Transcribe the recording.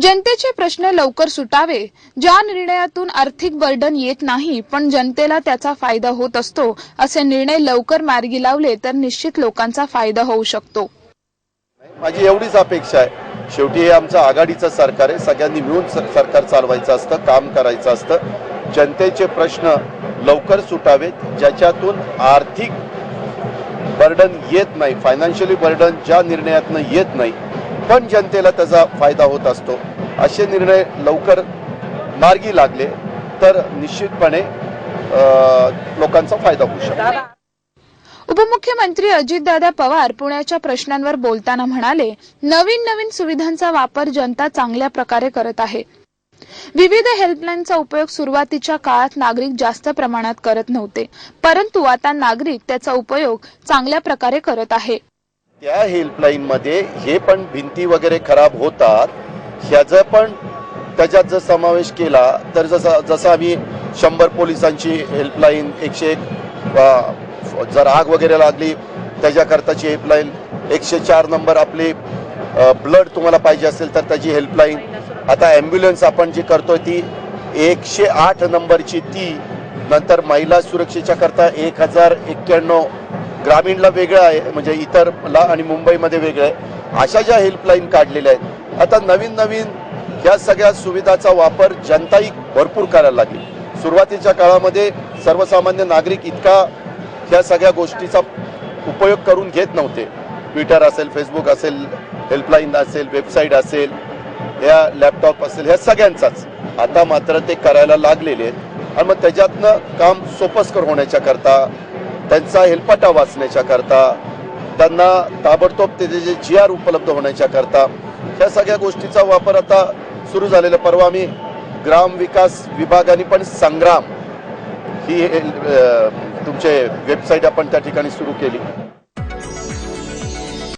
जनतेचे प्रश्न लवकर सुटावे. ज्या निर्णयातून आर्थिक बर्डन येत नाही पण जनतेला त्याचा फायदा होत असतो असे निर्णय लवकर मार्गी लावले तर निश्चित लोकांचा फायदा होऊ शकतो. माझी एवढीच अपेक्षा आहे. शेवटी हे आमचं आघाडीचं सरकार आहे. सगळ्यांनी मिळून सरकार चालवायचं असतं काम करायचं असतं. जनतेचे प्रश्न लवकर सुटावेत. ज्याच्यातून आर्थिक बर्डन येत नाही फायनान्शियली बर्डन ज्या निर्णयातनं येत नाही पण जनतेला त्याचा फायदा होत असतो. असे निर्णय लवकर मार्गी लागले तर निश्चितपणे लोकांचा फायदा होऊ शकतो. उपमुख्यमंत्री अजितदादा पवार पुण्याच्या प्रश्नांवर बोलताना म्हणाले नवीन नवीन सुविधांचा वापर जनता चांगल्या प्रकारे करत आहे. विविध हेल्पलाईनचा उपयोग सुरुवातीच्या काळात नागरिक जास्त प्रमाणात करत नव्हते परंतु आता नागरिक त्याचा उपयोग चांगल्या प्रकारे करत आहे. त्या हेल्पलाईनमध्ये हे पण भिंती वगैरे खराब होतात. ह्याचा पण त्याच्यात जर समावेश केला तर जसं जसं आम्ही शंभर पोलिसांची हेल्पलाईन एकशे एक जर आग वगैरे लागली त्याच्याकरताची हेल्पलाईन एकशे चार नंबर आपली ब्लड तुम्हाला पाहिजे असेल तर त्याची हेल्पलाईन आता ॲम्ब्युलन्स आपण जी करतोय ती एकशे आठ नंबरची ती नंतर महिला सुरक्षेच्या करता एक हजार एक्क्याण्णव ग्रामीणला वेगळं आहे म्हणजे इतरला आणि मुंबईमध्ये वेगळं आहे. अशा ज्या हेल्पलाईन काढलेल्या आहेत आता नवीन नवीन ह्या सगळ्या सुविधाचा वापर जनताही भरपूर करायला लागली. सुरुवातीच्या काळामध्ये सर्वसामान्य नागरिक इतका ह्या सगळ्या गोष्टीचा उपयोग करून घेत नव्हते. ट्विटर असेल फेसबुक असेल हेल्पलाईन असेल वेबसाईट असेल या लॅपटॉप असेल ह्या सगळ्यांचाच. आता मात्र ते करायला लागलेले आहेत. आणि मग त्याच्यातनं काम सोपस्कर होण्याच्या करता त्यांचा हेलपाटा वाचण्याच्या करता त्यांना ताबडतोब त्याचे जे जी आर उपलब्ध होण्याच्या करता ह्या सगळ्या गोष्टीचा वापर आता सुरू झालेला परवा आम्ही ग्राम विकास विभागाने पण संग्राम ही तुमचे वेबसाईट आपण त्या ठिकाणी सुरू केली.